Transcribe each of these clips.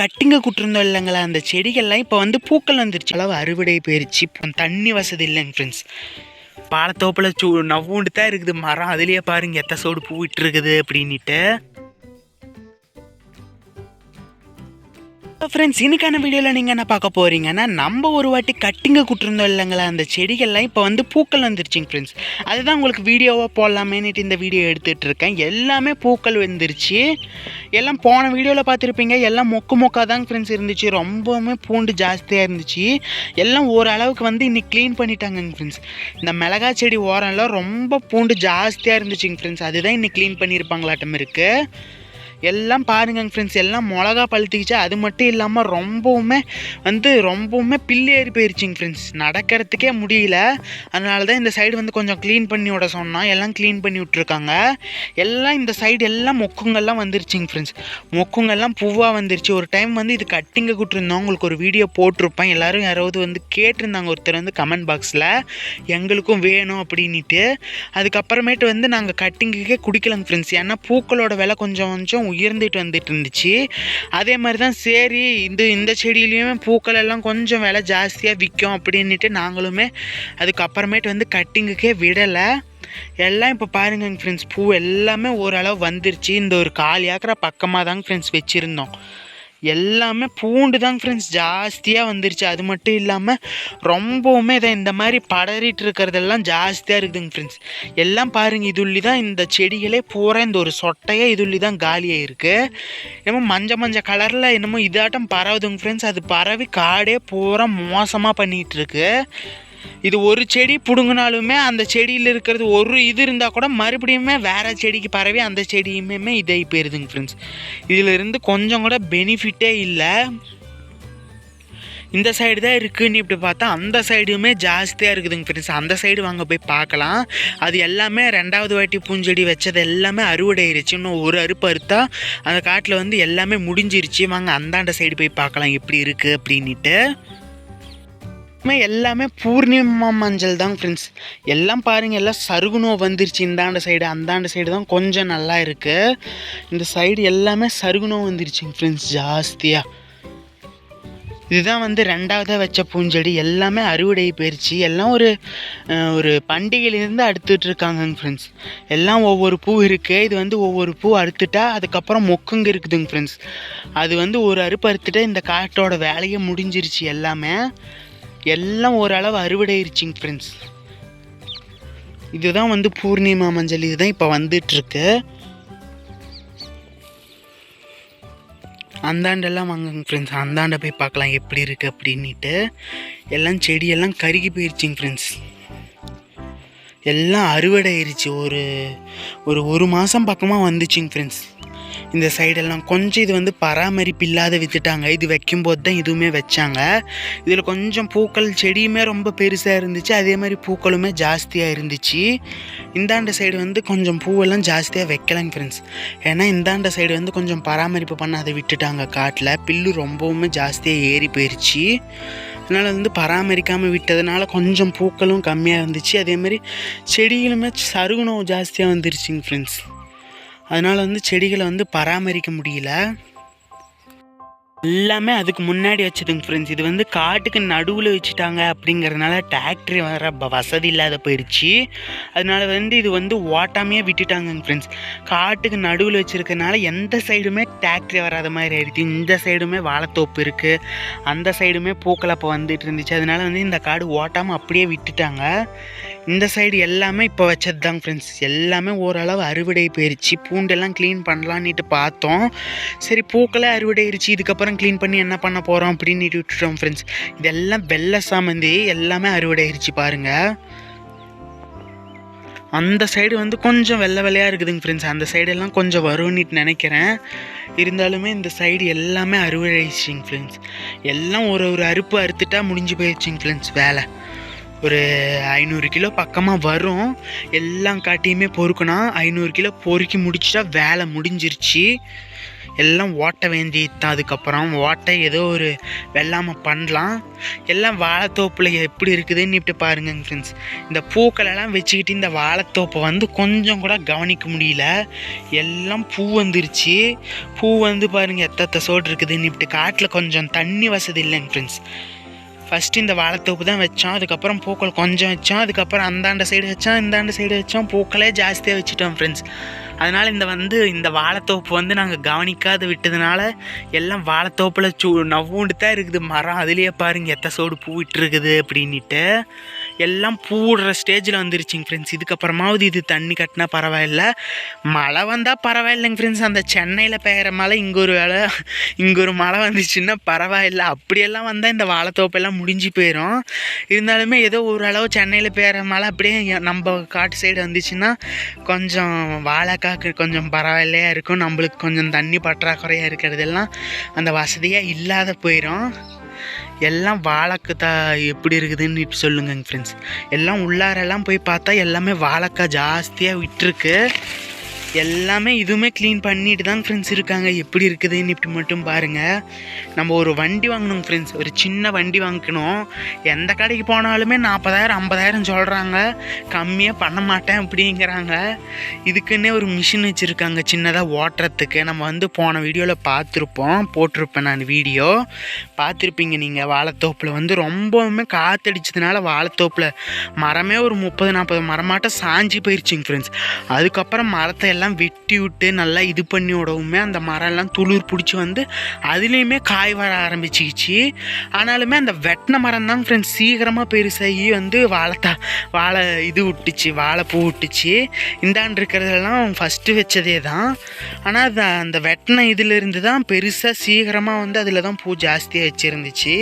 கட்டிங்க குட்டிருந்தோம் இல்லைங்களா? அந்த செடிகள்லாம் இப்போ வந்து பூக்கள் வந்துருச்சு. அளவு அறுவடை போயிருச்சு. இப்போ தண்ணி வசதி இல்லைங்க ஃப்ரெண்ட்ஸ் பாலத்தோப்பில் சூ நவ்வுண்டு தான் இருக்குது. மரம் அதுலேயே பாருங்க. எத்த சோடு பூ விட்டுருக்குது அப்படின்ட்டு ஃப்ரெண்ட்ஸ் இன்னைக்கான வீடியோவில் நீங்கள் என்ன பார்க்க போகிறீங்கன்னா நம்ம ஒரு வாட்டி கட்டிங்க கூட்டிருந்தோம் இல்லைங்களா அந்த செடிகள்லாம் இப்போ வந்து பூக்கள் வந்துருச்சுங்க ஃப்ரெண்ட்ஸ் அதுதான் உங்களுக்கு வீடியோவாக போடலாமேன்னுட்டு இந்த வீடியோ எடுத்துகிட்டு இருக்கேன். எல்லாமே பூக்கள் வந்துருச்சு. எல்லாம் போன வீடியோவில் பார்த்துருப்பீங்க எல்லாம் மொக்கு மொக்காக தாங்க ஃப்ரெண்ட்ஸ் இருந்துச்சு. ரொம்பவுமே பூண்டு ஜாஸ்தியாக இருந்துச்சு. எல்லாம் ஓரளவுக்கு வந்து இன்னைக்கு க்ளீன் பண்ணிட்டாங்கங்க ஃப்ரெண்ட்ஸ் இந்த மிளகா செடி ஓரம்லாம் ரொம்ப பூண்டு ஜாஸ்தியாக இருந்துச்சுங்க ஃப்ரெண்ட்ஸ் அதுதான் இன்னைக்கு க்ளீன் பண்ணியிருப்பாங்களாட்டம் இருக்குது எல்லாம் பாருங்கங்க ஃப்ரெண்ட்ஸ் எல்லாம் மிளகா பழுத்துக்கிச்சு. அது மட்டும் இல்லாமல் ரொம்பவுமே வந்து ரொம்பவுமே பில்லு ஏறி போயிருச்சுங்க ஃப்ரெண்ட்ஸ் நடக்கிறதுக்கே முடியல. அதனால தான் இந்த சைடு வந்து கொஞ்சம் க்ளீன் பண்ணி விட சொன்னால் எல்லாம் க்ளீன் பண்ணி விட்ருக்காங்க எல்லாம் இந்த சைடு எல்லாம் மொக்குங்கெல்லாம் வந்துருச்சுங்க ஃப்ரெண்ட்ஸ் மொக்குங்கெல்லாம் பூவாக வந்துருச்சு. ஒரு டைம் வந்து இது கட்டிங்க கூட்டிருந்தோம் உங்களுக்கு ஒரு வீடியோ போட்டிருப்பேன். எல்லாரும் யாராவது வந்து கேட்டிருந்தாங்க. ஒருத்தர் வந்து கமெண்ட் பாக்ஸில் எங்களுக்கும் வேணும் அப்படின்ட்டு அதுக்கப்புறமேட்டு வந்து நாங்கள் கட்டிங்குக்கே குடிக்கலங்க ஃப்ரெண்ட்ஸ் ஏன்னா பூக்களோட விலை கொஞ்சம் கொஞ்சம் உயர்ந்துட்டு வந்துட்டு இருந்துச்சு. அதே மாதிரி தான் சரி இந்த இந்த செடியிலையுமே பூக்கள் எல்லாம் கொஞ்சம் விலை ஜாஸ்தியாக விற்கும் அப்படின்ட்டு நாங்களுமே அதுக்கப்புறமேட்டு வந்து கட்டிங்குக்கே விடலை. எல்லாம் இப்போ பாருங்க ஃப்ரெண்ட்ஸ் பூ எல்லாமே ஓரளவு வந்துருச்சு. இந்த ஒரு கால் ஏக்கரை பக்கமாக தாங்க ஃப்ரெண்ட்ஸ் வச்சுருந்தோம். எல்லாமே பூண்டு தாங்க ஃப்ரெண்ட்ஸ் ஜாஸ்தியாக வந்துருச்சு. அது மட்டும் இல்லாமல் ரொம்பவுமே இதை இந்த மாதிரி படறிட்டு இருக்கிறதெல்லாம் ஜாஸ்தியாக இருக்குதுங்க ஃப்ரெண்ட்ஸ் எல்லாம் பாருங்கள் இதுள்ளி தான் இந்த செடிகளே பூரா இந்த ஒரு சொட்டையாக இதுள்ளி தான் காலியாக இருக்குது என்னமோ மஞ்சள் மஞ்சள் கலரில் என்னமோ இதாட்டம் பரவுதுங்க ஃப்ரெண்ட்ஸ் அது பரவி காடே பூரா மோசமாக பண்ணிகிட்ருக்கு இது ஒரு செடி பிடுங்கினாலுமே அந்த செடியில் இருக்கிறது ஒரு இது இருந்தால் கூட மறுபடியுமே வேறு செடிக்கு பரவி அந்த செடியுமே இதாகி போயிருதுங்க ஃப்ரெண்ட்ஸ் இதிலிருந்து கொஞ்சம் கூட பெனிஃபிட்டே இல்லை. இந்த சைடு தான் இருக்குதுன்னு இப்படி பார்த்தா அந்த சைடுமே ஜாஸ்தியாக இருக்குதுங்க ஃப்ரெண்ட்ஸ் அந்த சைடு வாங்க போய் பார்க்கலாம். அது எல்லாமே ரெண்டாவது வாட்டி பூஞ்செடி வச்சது எல்லாமே அறுவடை ஆயிருச்சு இன்னும் ஒரு அறுப்பு அறுத்தா அந்த காட்டில் வந்து எல்லாமே முடிஞ்சிருச்சு. வாங்க அந்தாண்ட சைடு போய் பார்க்கலாம். எப்படி இருக்குது அப்படின்ட்டு எல்லாமே எல்லாமே பூர்ணிமா மஞ்சள் தான் ஃப்ரெண்ட்ஸ் எல்லாம் பாருங்கள் எல்லாம் சருகுணோ வந்துருச்சு. இந்தாண்ட சைடு அந்தாண்ட சைடு தான் கொஞ்சம் நல்லா இருக்குது இந்த சைடு எல்லாமே சருகுணோ வந்துருச்சுங்க ஃப்ரெண்ட்ஸ் ஜாஸ்தியாக இதுதான் வந்து ரெண்டாவதாக வச்ச பூஞ்செடி. எல்லாமே அறுவடை போயிடுச்சு எல்லாம் ஒரு ஒரு பண்டிகையிலேருந்து அறுத்துட்டு இருக்காங்கங்க ஃப்ரெண்ட்ஸ் எல்லாம் ஒவ்வொரு பூ இருக்குது இது வந்து ஒவ்வொரு பூ அறுத்துட்டா அதுக்கப்புறம் மொக்குங்க இருக்குதுங்க ஃப்ரெண்ட்ஸ் அது வந்து ஒரு அறுப்பு அறுத்துட்டா இந்த காட்டோட வேலையே முடிஞ்சிருச்சு எல்லாமே. எல்லாம் ஓரளவு அறுவடையிருச்சிங்க ஃப்ரெண்ட்ஸ் இதுதான் வந்து பூர்ணிமா மஞ்சள் இதுதான் இப்போ வந்துட்டுருக்கு அந்தாண்டெல்லாம் வாங்குங்க ஃப்ரெண்ட்ஸ் அந்தாண்ட போய் பார்க்கலாம் எப்படி இருக்குது அப்படின்ட்டு எல்லாம் செடியெல்லாம் கருகி போயிருச்சிங்க ஃப்ரெண்ட்ஸ் எல்லாம் அறுவடை ஆயிருச்சு ஒரு ஒரு ஒரு மாதம் பக்கமாக வந்துச்சுங்க ஃப்ரெண்ட்ஸ் இந்த சைடெல்லாம் கொஞ்சம் இது வந்து பராமரிப்பு இல்லாத வித்துட்டாங்க. இது வைக்கும்போது தான் இதுவுமே வச்சாங்க. இதில் கொஞ்சம் பூக்கள் செடியுமே ரொம்ப பெருசாக இருந்துச்சு. அதே மாதிரி பூக்களுமே ஜாஸ்தியாக இருந்துச்சு. இந்தாண்ட சைடு வந்து கொஞ்சம் பூவெல்லாம் ஜாஸ்தியாக வைக்கலாங்க ஃப்ரெண்ட்ஸ் ஏன்னா இந்தாண்ட சைடு வந்து கொஞ்சம் பராமரிப்பு பண்ண அதை விட்டுட்டாங்க காட்டில். பில்லு ரொம்பவுமே ஜாஸ்தியாக ஏறி போயிடுச்சு அதனால் வந்து பராமரிக்காமல் விட்டதுனால கொஞ்சம் பூக்களும் கம்மியாக இருந்துச்சு. அதே மாதிரி செடிகளுமே சருகுணம் ஜாஸ்தியாக வந்துருச்சுங்க ஃப்ரெண்ட்ஸ் அதனால் வந்து செடிகளை வந்து பராமரிக்க முடியல. எல்லாமே அதுக்கு முன்னாடி வச்சுதுங்க ஃப்ரெண்ட்ஸ் இது வந்து காட்டுக்கு நடுவில் வச்சுட்டாங்க அப்படிங்கிறதுனால டிராக்டர் வர வசதி இல்லாத போயிடுச்சு. அதனால வந்து இது வந்து ஓட்டாமையே விட்டுட்டாங்கங்க ஃப்ரெண்ட்ஸ் காட்டுக்கு நடுவில் வச்சுருக்கனால எந்த சைடுமே டிராக்டர் வராத மாதிரி ஆயிடுச்சு. இந்த சைடுமே வாழைத்தோப்பு இருக்குது அந்த சைடுமே பூக்கள் அப்போ வந்துட்டு இருந்துச்சு. அதனால வந்து இந்த காடு ஓட்டாமல் அப்படியே விட்டுட்டாங்க. இந்த சைடு எல்லாமே இப்போ வச்சது தாங்க ஃப்ரெண்ட்ஸ் எல்லாமே ஓரளவு அறுவடை போயிருச்சு. பூண்டெல்லாம் க்ளீன் பண்ணலான்னுட்டு பார்த்தோம். சரி பூக்களே அறுவடையிருச்சு இதுக்கப்புறம் க்ளீன் பண்ணி என்ன பண்ண போகிறோம் அப்படின்னு விட்டுட்டோம் ஃப்ரெண்ட்ஸ் இதெல்லாம் வெள்ளை சாமந்தி எல்லாமே அறுவடையிருச்சு பாருங்கள் அந்த சைடு வந்து கொஞ்சம் வெள்ளை வெள்ளையாக இருக்குதுங்க ஃப்ரெண்ட்ஸ் அந்த சைடெல்லாம் கொஞ்சம் வரும்னுட்டு நினைக்கிறேன். இருந்தாலுமே இந்த சைடு எல்லாமே அறுவடை ஃப்ரெண்ட்ஸ் எல்லாம் ஒரு ஒரு அறுப்பு அறுத்துட்டா முடிஞ்சு போயிடுச்சுங்க ஃப்ரெண்ட்ஸ் வேலை. ஒரு ஐநூறு கிலோ பக்கமாக வரும். எல்லாம் காட்டியுமே பொறுக்கணும் ஐநூறு கிலோ பொறுக்கி முடிச்சிட்டா வேலை முடிஞ்சிருச்சு. எல்லாம் ஓட்ட வேண்டியது அதுக்கப்புறம். ஓட்டை ஏதோ ஒரு வெள்ளாமல் பண்ணலாம். எல்லாம் வாழைத்தோப்பில் எப்படி இருக்குதுன்னு இப்படி பாருங்க ஃப்ரெண்ட்ஸ் இந்த பூக்களெல்லாம் வச்சுக்கிட்டு இந்த வாழைத்தோப்பை வந்து கொஞ்சம் கூட கவனிக்க முடியல. எல்லாம் பூ வந்துருச்சு. பூ வந்து பாருங்க எத்தத்த சோடு இருக்குதுன்னு இப்படி காட்டில் கொஞ்சம் தண்ணி வசதி இல்லைங்க ஃப்ரெண்ட்ஸ் ஃபஸ்ட்டு இந்த வாழைத்தோப்பு தான் வச்சோம் அதுக்கப்புறம் பூக்கள் கொஞ்சம் வச்சோம் அதுக்கப்புறம் அந்தாண்ட சைடு வச்சோம் இந்தாண்ட சைடு வச்சோம் பூக்களே ஜாஸ்தியாக வச்சுட்டோம் ஃப்ரெண்ட்ஸ் அதனால் இந்த வந்து இந்த வாழைத்தோப்பு வந்து நாங்கள் கவனிக்காது விட்டதுனால எல்லாம் வாழைத்தோப்பில் சூ நவ்வுண்டு தான் இருக்குது. மரம் அதுலேயே பாருங்கள் எத்த சோடு பூ விட்டுருக்குது அப்படின்ட்டு எல்லாம் பூடுற ஸ்டேஜில் வந்துருச்சுங்க ஃப்ரெண்ட்ஸ் இதுக்கப்புறமாவது இது தண்ணி கட்டினா பரவாயில்ல. மழை வந்தால் பரவாயில்லைங்க ஃப்ரெண்ட்ஸ் அந்த சென்னையில் பெய்கிற மழை இங்கே ஒரு வேலை இங்கே ஒரு மழை வந்துச்சுன்னா பரவாயில்ல. அப்படியெல்லாம் வந்தால் இந்த வாழைத்தோப்பெல்லாம் முடிஞ்சு போயிடும் இருந்தாலுமே ஏதோ ஓரளவு சென்னையில் பெய்கிற மழை அப்படியே நம்ம காட்டு சைடு வந்துச்சுன்னா கொஞ்சம் வாழைக்காக்கு கொஞ்சம் பரவாயில்லையா இருக்கும். நம்மளுக்கு கொஞ்சம் தண்ணி பற்றாக்குறையாக இருக்கிறதெல்லாம் அந்த வசதியாக இல்லாத போயிடும் எல்லாம் வாழைக்கா எப்படி இருக்குதுன்னு சொல்லுங்கங்க ஃப்ரெண்ட்ஸ் எல்லாம் உள்ளாரெல்லாம் போய் பார்த்தா எல்லாமே வாழைக்காய் ஜாஸ்தியாக விட்டுருக்கு. எல்லாமே இதுவுமே க்ளீன் பண்ணிட்டு தான் ஃப்ரெண்ட்ஸ் இருக்காங்க. எப்படி இருக்குதுன்னு இப்படி மட்டும் பாருங்கள் நம்ம ஒரு வண்டி வாங்கணும் ஃப்ரெண்ட்ஸ் ஒரு சின்ன வண்டி வாங்கிக்கணும் எந்த கடைக்கு போனாலுமே நாற்பதாயிரம் ஐம்பதாயிரம் சொல்கிறாங்க கம்மியாக பண்ண மாட்டேன் அப்படிங்கிறாங்க. இதுக்குன்னே ஒரு மிஷின் வச்சுருக்காங்க. சின்னதாக ஓட்டுறதுக்கு. நம்ம வந்து போன வீடியோவில் பார்த்துருப்போம். போட்டிருப்பேன் நான் வீடியோ. பார்த்துருப்பீங்க நீங்கள் வாழைத்தோப்பில் வந்து ரொம்பவுமே காற்றடிச்சதுனால வாழைத்தோப்பில் மரமே ஒரு முப்பது நாற்பது மரமாட்டம் சாஞ்சி போயிடுச்சுங்க ஃப்ரெண்ட்ஸ் அதுக்கப்புறம் மரத்தை எல்லாம் வெட்டி விட்டு நல்லா இது பண்ணி விடவுமே அந்த மரம் எல்லாம் துளிர் பிடிச்சி வந்து அதுலேயுமே காய் வர ஆரம்பிச்சிக்கிச்சு. ஆனாலுமே அந்த வெட்டின மரம் தான் ஃப்ரெண்ட்ஸ் சீக்கிரமாக பெருசாகி வந்து வாழைத்தா வாழை இது விட்டுச்சு வாழைப்பூ விட்டுச்சு. இந்தாண்டு இருக்கிறதெல்லாம் ஃபஸ்ட்டு வச்சதே தான். ஆனால் அது அந்த வெட்டின இதிலிருந்து தான் பெருசாக சீக்கிரமாக வந்து அதில் தான் பூ ஜாஸ்தியாக வச்சுருந்துச்சு.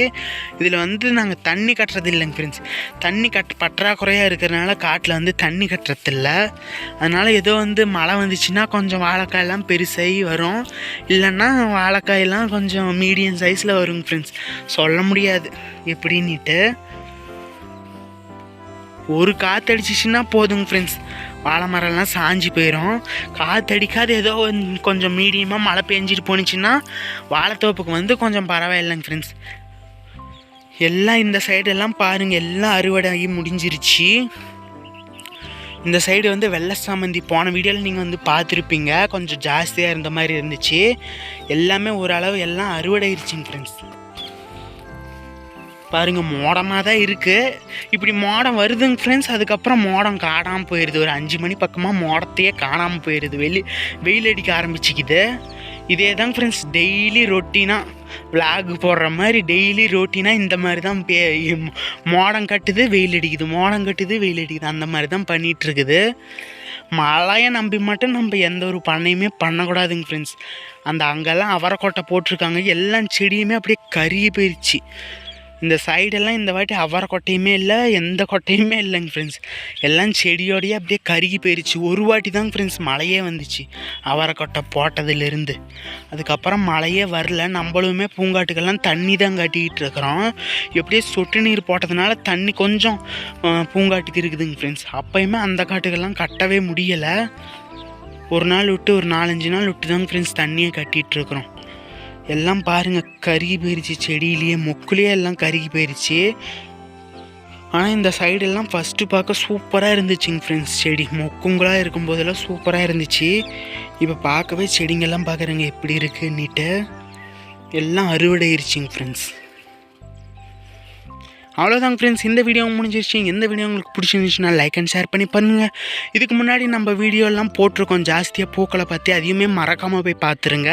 இதில் வந்து நாங்கள் தண்ணி கட்டுறது இல்லைங்க ஃப்ரெண்ட்ஸ் தண்ணி கட் பற்றாக்குறையாக இருக்கிறனால காட்டில் வந்து தண்ணி கட்டுறதில்ல. அதனால் ஏதோ வந்து மழை வந்துச்சுன்னா கொஞ்சம் வாழைக்காயெல்லாம் பெருசாகி வரும். இல்லைன்னா வாழைக்காயெல்லாம் கொஞ்சம் மீடியம் சைஸில் வருங்க ஃப்ரெண்ட்ஸ் சொல்ல முடியாது. எப்படின்னுட்டு ஒரு காற்றடிச்சிச்சின்னா போதுங்க ஃப்ரெண்ட்ஸ் வாழை மரம்லாம் சாஞ்சு போயிடும் காற்றடிக்காது ஏதோ ஒன்- கொஞ்சம் மீடியமாக மழை பெஞ்சிட்டு போணுச்சுன்னா வாழைத்தோப்புக்கு வந்து கொஞ்சம் பரவாயில்லைங்க ஃப்ரெண்ட்ஸ் எல்லாம் இந்த சைடெல்லாம் பாருங்கள் எல்லாம் அறுவடை ஆகி முடிஞ்சிருச்சு. இந்த சைடு வந்து வெள்ளை சாமந்தி போன வீடியோவில் நீங்கள் வந்து பார்த்துருப்பீங்க. கொஞ்சம் ஜாஸ்தியாக இருந்த மாதிரி இருந்துச்சு. எல்லாமே ஓரளவு எல்லாம் அறுவடையிருச்சுங்க ஃப்ரெண்ட்ஸ் பாருங்கள் மோடமாக தான் இருக்குது இப்படி மோடம் வருதுங்க ஃப்ரெண்ட்ஸ் அதுக்கப்புறம் மோடம் காணாமல் போயிடுது ஒரு அஞ்சு மணி பக்கமாக மோடத்தையே காணாமல் போயிடுது வெளி வெயில் அடிக்க ஆரம்பிச்சிக்குது. இதே தான் ஃப்ரெண்ட்ஸ் டெய்லி ரொட்டீனாக விளாக் போடுற மாதிரி டெய்லி ரொட்டீனாக இந்த மாதிரி தான் பே மோடம் கட்டுது வெயில் அடிக்குது மோடம் கட்டுது வெயில் அடிக்குது. அந்த மாதிரி தான் பண்ணிகிட்ருக்குது மழையை நம்பி மட்டும் நம்ம எந்த ஒரு பண்ணையுமே பண்ணக்கூடாதுங்க ஃப்ரெண்ட்ஸ் அந்த அங்கெல்லாம் அவரைக்கொட்டை போட்டிருக்காங்க. எல்லா செடியுமே அப்படியே கருகி போயிடுச்சு இந்த சைடெல்லாம் இந்த வாட்டி அவரை கொட்டையுமே இல்லை எந்த கொட்டையுமே இல்லைங்க ஃப்ரெண்ட்ஸ் எல்லாம் செடியோடையே அப்படியே கருகி போயிடுச்சு ஒரு வாட்டி தாங்க ஃப்ரெண்ட்ஸ் மழையே வந்துச்சு. அவரை கொட்டை போட்டதுலேருந்து. அதுக்கப்புறம் மழையே வரல. நம்மளுமே பூங்காட்டுக்கெல்லாம் தண்ணி தான் கட்டிக்கிட்டு இருக்கிறோம். எப்படியே சொட்டு நீர் போட்டதுனால தண்ணி கொஞ்சம் பூங்காட்டுக்கு இருக்குதுங்க ஃப்ரெண்ட்ஸ் அப்போயுமே அந்த காட்டுக்கெல்லாம் கட்டவே முடியலை. ஒரு நாள் விட்டு ஒரு நாலஞ்சு நாள் விட்டு தாங்க ஃப்ரெண்ட்ஸ் தண்ணியை கட்டிகிட்டு இருக்கிறோம். எல்லாம் பாருங்க கருகி போயிருச்சு செடியிலேயே மொக்குலேயே எல்லாம் கருகி போயிருச்சு. ஆனால் இந்த சைடெல்லாம் ஃபஸ்ட்டு பார்க்க சூப்பராக இருந்துச்சுங்க ஃப்ரெண்ட்ஸ் செடி. மொக்குங்களாக இருக்கும்போதெல்லாம் சூப்பராக இருந்துச்சு. இப்போ பார்க்கவே செடிங்கெல்லாம் பார்க்குறேங்க எப்படி இருக்குன்னுட்டு. எல்லாம் அறுவடையிருச்சுங்க ஃப்ரெண்ட்ஸ் அவ்வளோதாங்க ஃப்ரெண்ட்ஸ் இந்த வீடியோ முடிஞ்சிருச்சு. எந்த வீடியோ உங்களுக்கு பிடிச்சிருந்துச்சுன்னா லைக் அண்ட் ஷேர் பண்ணி பண்ணுங்கள் இதுக்கு முன்னாடி நம்ம வீடியோலாம் போட்டிருக்கோம் ஜாஸ்தியாக பூக்களை பற்றி அதையுமே மறக்காமல் போய் பார்த்துருங்க.